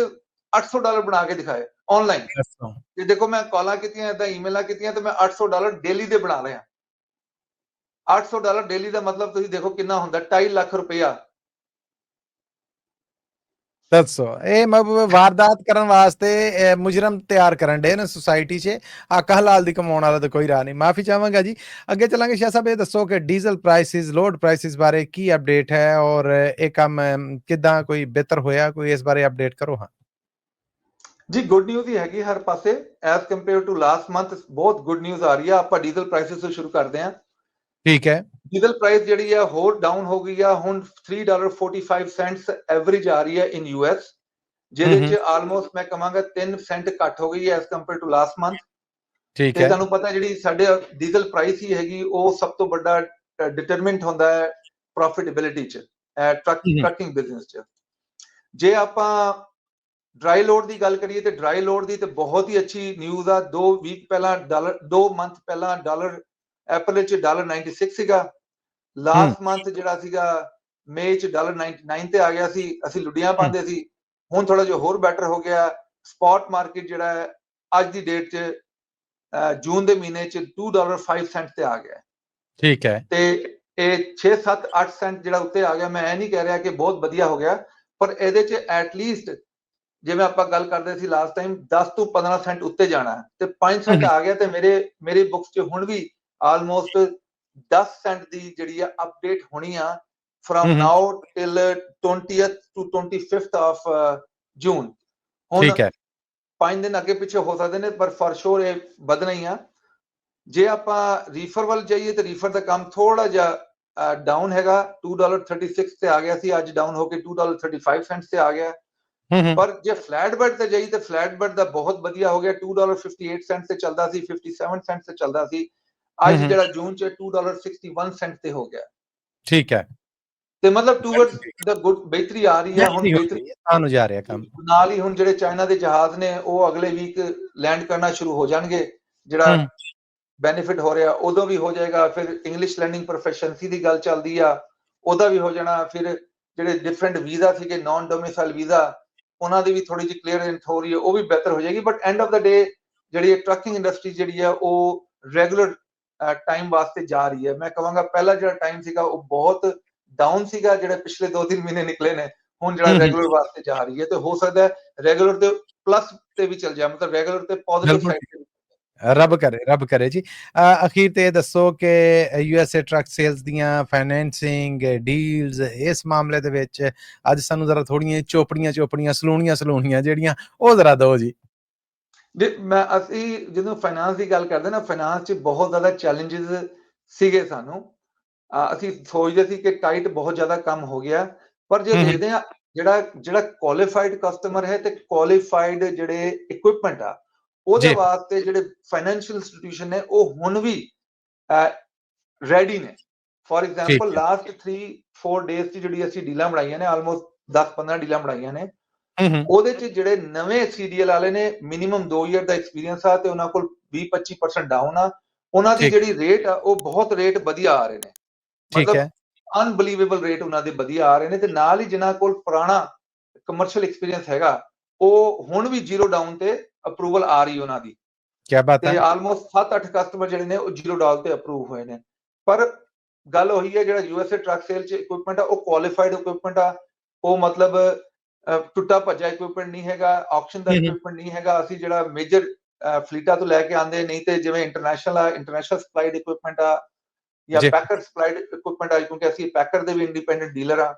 800 ਡਾਲਰ ਬਣਾ ਕੇ ਦਿਖਾਏ। ਆਨਲਾਈਨ ਦੱਸੋ ਤੇ ਦੇਖੋ ਮੈਂ ਕਾਲਾਂ ਕੀਤੀਆਂ ਇਦਾਂ ਈਮੇਲਾਂ ਕੀਤੀਆਂ ਤੇ ਮੈਂ 800 ਡਾਲਰ ਡੇਲੀ ਦੇ ਬਣਾ ਰਿਹਾ 800 ਡਾਲਰ ਡੇਲੀ ਦਾ ਮਤਲਬ ਤੁਸੀਂ ਦੇਖੋ ਕਿੰਨਾ ਹੁੰਦਾ 2.5 ਲੱਖ ਰੁਪਇਆ ਦੱਸੋ ਇਹ ਮਤਲਬ ਵਾਰਦਾਤ ਕਰਨ ਵਾਸਤੇ ਇਹ ਮੁਜਰਮ ਤਿਆਰ ਕਰਨ ਦੇ ਨੇ ਸੁਸਾਇਟੀ 'ਚ ਆਕਾ ਹਲਾਲ ਦੀ ਕਮਾਉਣ ਵਾਲਾ ਤਾਂ ਕੋਈ ਰਾਹ ਨਹੀਂ ਮਾਫੀ ਚਾਹਾਂਗਾ ਜੀ ਅੱਗੇ ਚੱਲਾਂਗੇ ਸ਼ਾਹ ਸਾਹਿਬ ਇਹ ਦੱਸੋ ਕਿ ਡੀਜ਼ਲ ਪ੍ਰਾਈਸਿਸ ਲੋਡ ਪ੍ਰਾਈਸਿਸ ਬਾਰੇ ਕੀ ਅਪਡੇਟ ਹੈ ਔਰ ਇਹ ਕੰਮ ਅਮ, ਕਿੱਦਾਂ ਕੋਈ ਬਿਹਤਰ ਹੋਇਆ ਕੋਈ ਇਸ ਬਾਰੇ ਅਪਡੇਟ ਕਰੋ ਹਾਂ ਜੀ ਗੁੱਡ ਨਿਊਜ਼ ਹੀ ਹੈਗੀ ਹਰ ਪਾਸੇ। As compare to last month ਬਹੁਤ ਗੁੱਡ ਨਿਊਜ਼ ਆ ਰਹੀ ਆ। ਆਪਾਂ ਡੀਜ਼ਲ ਪ੍ਰਾਈਸਿਸ ਤੋਂ ਸ਼ੁਰੂ ਕਰਦੇ ਹਾਂ। ਠੀਕ ਹੈ। ਡੀਜ਼ਲ ਪ੍ਰਾਈਸ ਜਿਹੜੀ ਆ ਹੋਰ ਡਾਊਨ ਹੋ ਗਈ ਆ। ਹੁਣ 3.45 ਸੈਂਟਸ ਐਵਰੇਜ ਆ ਰਹੀ ਹੈ ਇਨ ਯੂਐਸ ਜਿਹਦੇ ਚ ਆਲਮੋਸਟ ਮੈਂ ਕਹਾਂਗਾ 3 ਸੈਂਟ ਘੱਟ ਹੋ ਗਈ as compare to last month ਠੀਕ ਹੈ। ਤੁਹਾਨੂੰ ਪਤਾ ਜਿਹੜੀ ਸਾਡੇ ਡੀਜ਼ਲ ਪ੍ਰਾਈਸ ਹੀ ਹੈਗੀ ਉਹ ਸਭ ਤੋਂ ਵੱਡਾ ਡਿਟਰਮਿਨਟ ਹੁੰਦਾ ਹੈ ਪ੍ਰੋਫਿਟੇਬਿਲਿਟੀ ਚ ਟਰੱਕ। ਟਰੱਕਿੰਗ ਬਿਜ਼ਨਸ ਚ। ਜੇ ਆਪਾਂ ਡਰਾਈ ਲੋਡ ਦੀ ਗੱਲ ਕਰੀਏ ਤੇ ਡਰਾਈ ਲੋਡ ਦੀ ਤੇ ਬਹੁਤ ਹੀ ਅੱਛੀ ਨਿਊਜ਼ ਆ। 2 ਵੀਕ ਪਹਿਲਾਂ ਡਾਲਰ 2 ਮੰਥ ਪਹਿਲਾਂ ਡਾਲਰ ਅਪ੍ਰੈਲ ਚ ਡਾਲਰ 96 ਸੀਗਾ। ਲਾਸਟ ਮੰਥ ਜਿਹੜਾ ਸੀਗਾ ਮਈ ਚ ਡਾਲਰ 99 ਤੇ ਆ ਗਿਆ ਸੀ। ਅਸੀਂ ਲੁੱਡੀਆਂ ਪਾਉਂਦੇ ਸੀ। ਹੁਣ ਥੋੜਾ ਜਿਹਾ ਹੋਰ ਬੈਟਰ ਹੋ ਗਿਆ। ਸਪੌਟ ਮਾਰਕੀਟ ਜਿਹੜਾ ਹੈ ਅੱਜ ਦੀ ਡੇਟ 'ਚ ਜੂਨ ਦੇ ਮਹੀਨੇ 'ਚ 2 ਡਾਲਰ 5 ਸੈਂਟ ਤੇ ਆ ਗਿਆ। ਠੀਕ ਹੈ। ਤੇ ਇਹ 6 7 8 ਸੈਂਟ ਜਿਹੜਾ ਉੱਤੇ ਆ ਗਿਆ। ਮੈਂ ਇਹ ਨਹੀਂ ਕਹਿ ਰਿਹਾ ਕਿ ਬਹੁਤ ਵਧੀਆ ਹੋ ਗਿਆ ਪਰ ਇਹਦੇ 'ਚ ਐਟ ਲੀਸਟ ਜਿਵੇਂ ਆਪਾਂ ਗੱਲ ਕਰਦੇ ਸੀ ਲਾਸਟ ਟਾਈਮ 10 ਤੋਂ 15 ਸੈਂਟ ਉੱਤੇ ਜਾਣਾ ਤੇ 5 ਸੈਂਟ। ਆ ਗਿਆ ਤੇ ਮੇਰੇ ਮੇਰੀ ਬੁੱਕਸ 'ਚ ਹੁਣ ਵੀ ਆਲਮੋਸਟ 10 ਸੈਂਟ ਦੀ ਜਿਹੜੀ ਆ ਅਪਡੇਟ ਹੋਣੀ ਆ firm. Now till 20th to 25th of June ਠੀਕ ਹੈ ਪੰਜ ਦਿਨ ਅੱਗੇ ਪਿੱਛੇ ਹੋ ਸਕਦੇ ਨੇ ਪਰ ਫॉर ਸ਼ੋਰ ਇਹ ਵਧਣਾ ਹੀ ਆ ਜੇ ਆਪਾਂ ਰੀਫਰ ਵੱਲ ਜਾਈਏ ਤੇ ਰੀਫਰ ਦਾ ਕੰਮ ਥੋੜਾ ਜਿਹਾ ਡਾਊਨ ਹੈਗਾ 2.36 ਤੇ ਆ ਗਿਆ ਸੀ ਅੱਜ ਡਾਊਨ ਹੋ ਕੇ 2.35 ਸੈਂਟਸ ਤੇ ਆ ਗਿਆ ਪਰ ਜੇ ਫਲੈਟ ਬੈਡ ਤੇ ਜਾਈ ਤੇ ਫਲੈਟ ਬੈਡ ਦਾ ਬਹੁਤ ਵਧੀਆ ਹੋ ਗਿਆ 2.58 ਸੈਂਟ ਤੇ ਚੱਲਦਾ ਸੀ 57 ਸੈਂਟ ਤੇ ਚੱਲਦਾ ਸੀ। ਅੱਜ। ਜਿਹੜਾ ਜੂਨ ਚ 2.61 ਸੈਂਟ ਤੇ ਹੋ ਗਿਆ। ਠੀਕ ਹੈ। ਤੇ ਮਤਲਬ ਟੂਵਰਡਸ ਦਾ ਗੁੱਡ ਬਿਹਤਰੀ ਆ ਰਹੀ ਹੈ ਹੁਣ ਬਿਹਤਰੀ ਰਹੀ ਹੈ, ਜਾ ਰਿਹਾ ਕੰਮ। ਨਾਲ ਹੀ ਹੁਣ ਜਿਹੜੇ ਚਾਈਨਾ ਦੇ ਜਹਾਜ਼ ਨੇ ਉਹ ਅਗਲੇ ਵੀਕ ਲੈਂਡ ਕਰਨਾ ਸ਼ੁਰੂ ਹੋ ਜਾਣਗੇ। ਜਿਹੜਾ। ਬੈਨੀਫਿਟ ਹੋ ਰਿਹਾ ਉਦੋਂ ਵੀ ਹੋ ਜਾਏਗਾ ਫਿਰ ਇੰਗਲਿਸ਼ ਲਰਨਿੰਗ ਪ੍ਰੋਫੈਸ਼ਨਸੀ ਦੀ ਗੱਲ ਚੱਲਦੀ ਆ ਉਹਦਾ ਵੀ ਹੋ ਜਾਣਾ ਫਿਰ ਜਿਹੜੇ ਡਿਫਰੈਂਟ ਵੀਜ਼ਾ ਸੀਗੇ ਨਾਨ ਡੋਮਿਸਾਈਲ ਵੀਜ਼ਾ ਉਹਨਾਂ ਦੀ ਵੀ ਥੋੜੀ ਜਿਹੀ ਕਲੀਅਰੈਂਸ ਹੋ ਰਹੀ ਹੈ ਉਹ ਵੀ ਬਿਹਤਰ ਹੋ ਜਾਏਗੀ but end of the day ਜਿਹੜੀ ਟਰੱਕਿੰਗ ਇੰਡਸਟਰੀ ਜਿਹੜੀ ਹੈ ਉਹ ਰੈਗੂਲਰ ਟਾਈਮ ਵਾਸਤੇ ਜਾ ਰਹੀ ਹੈ ਮੈਂ ਕਹਾਂਗਾ ਪਹਿਲਾ ਜਿਹੜਾ ਟਾਈਮ ਸੀਗਾ ਉਹ ਬਹੁਤ ਡਾਊਨ ਸੀਗਾ ਜਿਹੜੇ ਪਿਛਲੇ 2-3 ਮਹੀਨੇ ਨਿਕਲੇ ਨੇ ਹੁਣ ਜਿਹੜਾ। ਰੈਗੂਲਰ ਵਾਸਤੇ ਜਾ ਰਹੀ ਹੈ ਤੇ ਹੋ ਸਕਦਾ ਹੈ ਰੈਗੂਲਰ ਤੇ ਪਲੱਸ ਤੇ ਵੀ ਚੱਲ ਜਾ ਮਤਲਬ ਰੈਗੂਲਰ ਤੇ ਪੋਜ਼ਿਟਿਵ। ਸਾਈਡ ਤੇ। ਰੱਬ ਕਰੇ ਰੱਬ ਕਰੇ ਜੀ। ਅਖੀਰ ਤੇ ਦੱਸੋ ਕਿ ਯੂਐਸਏ ਟਰੱਕ ਸੇਲਸ ਦੀਆਂ ਫਾਈਨੈਂਸਿੰਗ ਡੀਲਸ ਇਸ ਮਾਮਲੇ ਦੇ ਵਿੱਚ ਅੱਜ ਸਾਨੂੰ ਜ਼ਰਾ ਥੋੜੀਆਂ ਚੋਪੜੀਆਂ ਚੋਪੜੀਆਂ ਸਲੂਣੀਆਂ ਸਲੂਣੀਆਂ ਜਿਹੜੀਆਂ ਉਹ ਜ਼ਰਾ ਦਿਓ ਜੀ। ਮੈਂ ਅਸੀਂ ਜਦੋਂ ਫਾਈਨਾਂਸ ਦੀ ਗੱਲ ਕਰਦੇ ਨਾ ਫਾਈਨਾਂਸ 'ਚ ਬਹੁਤ ਜ਼ਿਆਦਾ ਚੈਲੰਜਸ ਸੀਗੇ ਸਾਨੂੰ। ਅਸੀਂ ਸੋਚਦੇ ਸੀ ਕਿ ਟਾਈਟ ਬਹੁਤ ਜ਼ਿਆਦਾ ਕੰਮ ਹੋ ਗਿਆ ਪਰ ਜੇ। ਦੇਖਦੇ ਆ ਜਿਹੜਾ ਜਿਹੜਾ ਕੁਆਲੀਫਾਈਡ ਕਸਟਮਰ ਹੈ ਤੇ ਕੁਆਲੀਫਾਈਡ ਜਿਹੜੇ ਇਕਵਿਪਮੈਂਟ ਆ ਉਹਦੇ। ਵਾਸਤੇ ਜਿਹੜੇ ਫਾਈਨੈਂਸ਼ੀਅਲ ਇੰਸਟੀਟਿਊਸ਼ਨ ਨੇ ਉਹ ਹੁਣ ਵੀ ਰੈਡੀ ਨੇ ਫੋਰ ਐਗਜ਼ਾਮਪਲ। ਲਾਸਟ 3 4 ਡੇਜ਼ ਦੀ ਜਿਹੜੀ ਅਸੀਂ ਡੀਲਾਂ ਬਣਾਈਆਂ ਨੇ ਆਲਮੋਸਟ 10 15 ਡੀਲਾਂ ਬਣਾਈਆਂ ਨੇ ਉਹਦੇ ਚ ਜਿਹੜੇ ਨਵੇਂ ਸੀਡੀਐਲ ਵਾਲੇ ਨੇ ਮਿਨੀਮਮ 2 ਇਅਰ ਦਾ ਐਕਸਪੀਰੀਅੰਸ ਆ ਤੇ ਉਹਨਾਂ ਕੋਲ 20-25% ਡਾਊਨ ਆ ਉਹਨਾਂ ਦੀ। ਜਿਹੜੀ ਰੇਟ ਆ ਉਹ ਬਹੁਤ ਰੇਟ ਵਧੀਆ ਆ ਰਹੇ ਨੇ ਠੀਕ ਹੈ ਅਨਬਲੀਵੇਬਲ ਰੇਟ ਉਹਨਾਂ ਦੇ ਵਧੀਆ ਆ ਰਹੇ ਨੇ ਤੇ ਨਾਲ ਹੀ ਜਿਨ੍ਹਾਂ ਕੋਲ ਪੁਰਾਣਾ ਕਮਰਸ਼ੀਅਲ ਐਕਸਪੀਰੀਅੰਸ ਹੈਗਾ ਉਹ ਹੁਣ ਵੀ ਜ਼ੀਰੋ ਡਾਊਨ ਤੇ ਅਪਰੂਵਲ ਆ ਰਹੀ ਉਹਨਾਂ ਦੀ। ਕੀ ਬਾਤ ਤੇ ਹੈ। ਆਲਮੋਸਟ 7-8 ਕਸਟਮਰ ਜਿਹੜੇ ਨੇ ਉਹ ਜ਼ੀਰੋ ਡਾਲ ਤੇ ਅਪਰੂਵ ਹੋਏ ਨੇ। ਪਰ ਗੱਲ ਉਹੀ ਹੈ ਜਿਹੜਾ ਯੂਐਸਏ ਟਰੱਕ ਸੇਲ ਚ ਇਕਵਿਪਮੈਂਟ ਆ ਉਹ ਕੁਆਲੀਫਾਈਡ ਇਕਵਿਪਮੈਂਟ ਆ। ਉਹ ਮਤਲਬ ਟੁੱਟਾ ਭੱਜਾ ਇਕਵਿਪਮੈਂਟ ਨਹੀਂ ਹੈਗਾ ਆਕਸ਼ਨ ਦਾ। ਇਕਵਿਪਮੈਂਟ ਨਹੀਂ ਹੈਗਾ। ਅਸੀਂ ਜਿਹੜਾ ਮੇਜਰ ਫਲੀਟਾਂ ਤੋਂ ਲੈ ਕੇ ਆਂਦੇ ਨਹੀਂ ਤੇ ਜਿਵੇਂ ਇੰਟਰਨੈਸ਼ਨਲ ਆ ਇੰਟਰਨੈਸ਼ਨਲ ਸਪਲਾਈਡ ਇਕਵਿਪਮੈਂਟ ਆ ਜੀ। ਪੈਕਰ ਸਪਲਾਈਡ ਇਕਵਿਪਮੈਂਟ ਆ ਕਿਉਂਕਿ ਅਸੀਂ ਪੈਕਰ ਦੇ ਵੀ ਇੰਡੀਪੈਂਡੈਂਟ ਡੀਲਰ ਆ।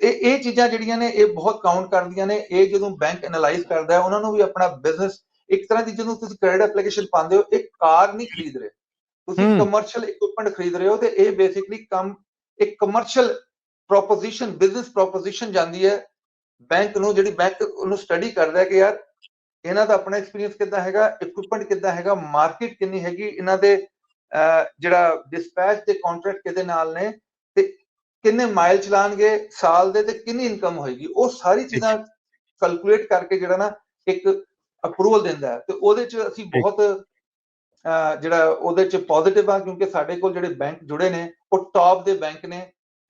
ਇਹ ਇਹ ਚੀਜ਼ਾਂ ਜਿਹੜੀਆਂ ਨੇ ਇਹ ਬਹੁਤ ਕਾਊਂਟ ਕਰਦੀਆਂ ਨੇ। ਇਹ ਜਦੋਂ ਬੈਂਕ ਐਨਾਲਾਈਜ਼ ਕਰਦਾ ਹੈ ਉਹਨਾਂ ਨੂੰ ਵੀ ਆਪਣਾ ਬਿਜ਼ਨਸ ਇੱਕ ਤਰ੍ਹਾਂ ਦੀ ਜਦੋਂ ਤੁਸੀਂ ਕ੍ਰੈਡਿਟ ਐਪਲੀਕੇਸ਼ਨ ਪਾਉਂਦੇ ਹੋ ਇੱਕ ਕਾਰ ਨਹੀਂ ਖਰੀਦ ਰਹੇ। ਤੁਸੀਂ। ਕਮਰਸ਼ੀਅਲ ਇਕਵਿਪਮੈਂਟ ਖਰੀਦ ਰਹੇ ਹੋ ਤੇ ਇਹ ਬੇਸਿਕਲੀ ਕੰਮ ਇੱਕ ਕਮਰਸ਼ੀਅਲ ਪ੍ਰੋਪੋਜੀਸ਼ਨ ਬਿਜ਼ਨਸ ਪ੍ਰੋਪੋਜੀਸ਼ਨ ਜਾਂਦੀ ਹੈ। ਬੈਂਕ ਨੂੰ ਜਿਹੜੀ ਬੈਂਕ ਉਹਨੂੰ ਸਟੱਡੀ ਕਰਦਾ ਹੈ ਕਿ ਯਾਰ ਇਹਨਾਂ ਦਾ ਆਪਣਾ ਐਕਸਪੀਰੀਅੰਸ ਕਿੱਦਾਂ ਹੈਗਾ ਇਕਵਿਪਮੈਂਟ ਕਿੱਦਾਂ ਹੈਗਾ ਮਾਰਕੀਟ ਕਿੰਨੀ ਹੈਗੀ ਇਹਨਾਂ ਦੇ ਜਿਹੜਾ ਡਿਸਪੈਚ ਦੇ ਕੰਟਰੈਕਟ ਕਿਹਦੇ ਨਾਲ ਨੇ ਤੇ ਕਿੰਨੇ ਮਾਈਲ ਚਲਾਣਗੇ ਸਾਲ ਦੇ ਤੇ ਕਿੰਨੀ ਇਨਕਮ ਹੋਏਗੀ ਉਹ ਸਾਰੀ ਚੀਜ਼ਾਂ ਕੈਲਕੂਲੇਟ ਕਰਕੇ ਜਿਹੜਾ ਨਾ ਇੱਕ ਅਪਰੂਵਲ ਦਿੰਦਾ ਹੈ। ਤੇ ਉਹਦੇ ਚ ਅਸੀਂ ਬਹੁਤ ਜਿਹੜਾ ਉਹਦੇ ਚ ਪੋਜ਼ਿਟਿਵ ਆ ਕਿਉਂਕਿ ਸਾਡੇ ਕੋਲ ਜਿਹੜੇ ਬੈਂਕ ਜੁੜੇ ਨੇ ਉਹ ਟਾਪ ਦੇ ਬੈਂਕ ਨੇ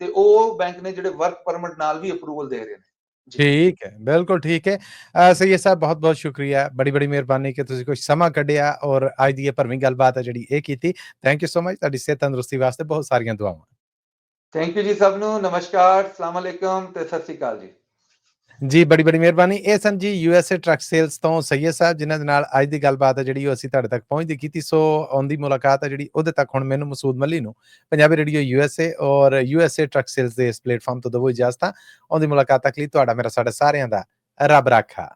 ਤੇ ਉਹ ਬੈਂਕ ਨੇ ਜਿਹੜੇ ਵਰਕ ਪਰਮਿਟ ਨਾਲ ਵੀ ਅਪਰੂਵਲ ਦੇ ਰਹੇ ਨੇ। ਠੀਕ ਹੈ ਬਿਲਕੁਲ ਠੀਕ ਹੈ। ਸਈਦ ਸਾਹਿਬ ਬਹੁਤ ਬਹੁਤ ਸ਼ੁਕਰੀਆ। ਬੜੀ ਬੜੀ ਮਿਹਰਬਾਨੀ ਕਿ ਤੁਸੀਂ ਕੁਝ ਸਮਾਂ ਕੱਢਿਆ ਔਰ ਅੱਜ ਦੀ ਇਹ ਭਰਵੀਂ ਗੱਲਬਾਤ ਹੈ ਜਿਹੜੀ ਇਹ ਕੀਤੀ। ਥੈਂਕ ਯੂ ਸੋ ਮਚ ਤੁਹਾਡੀ ਸਿਹਤ ਤੰਦਰੁਸਤੀ ਵਾਸਤੇ ਬਹੁਤ ਸਾਰੀਆਂ ਦੁਆਵਾਂ। ਥੈਂਕ ਯੂ ਜੀ ਸਭ ਨੂੰ ਨਮਸਕਾਰ ਸਲਾਮ ਅਲੈਕਮ ਤੇ ਸਤਿ ਸ੍ਰੀ ਅਕਾਲ ਜੀ ਜੀ ਬੜੀ ਬੜੀ ਮਿਹਰਬਾਨੀ। ਇਹ ਸਨ ਜੀ ਯੂਐਸਏ ਟਰੱਕ ਸੇਲਸ ਤੋਂ ਸਈਦ ਸਾਹਿਬ, ਜਿਨ੍ਹਾਂ ਦੇ ਨਾਲ ਅੱਜ ਦੀ ਗੱਲਬਾਤ ਹੈ ਜਿਹੜੀ ਉਹ ਅਸੀਂ ਤੁਹਾਡੇ ਤੱਕ ਪਹੁੰਚਦੀ ਕੀਤੀ। ਸੋ ਆਉਂਦੀ ਮੁਲਾਕਾਤ ਹੈ ਜਿਹੜੀ ਉਹਦੇ ਤੱਕ ਹੁਣ ਮੈਨੂੰ ਮਸੂਦ ਮੱਲੀ ਨੂੰ। ਪੰਜਾਬੀ ਰੇਡੀਓ ਯੂਐਸਏ ਔਰ ਯੂਐਸਏ ਟਰੱਕ ਸੇਲਸ ਦੇ ਇਸ ਪਲੇਟਫਾਰਮ ਤੋਂ ਦਵੋ ਇਜਾਜ਼ਤਾਂ ਆਉਂਦੀ ਮੁਲਾਕਾਤ ਤੱਕ ਲਈ ਤੁਹਾਡਾ, ਮੇਰਾ, ਸਾਡੇ ਸਾਰਿਆਂ ਦਾ ਰੱਬ ਰਾਖਾ।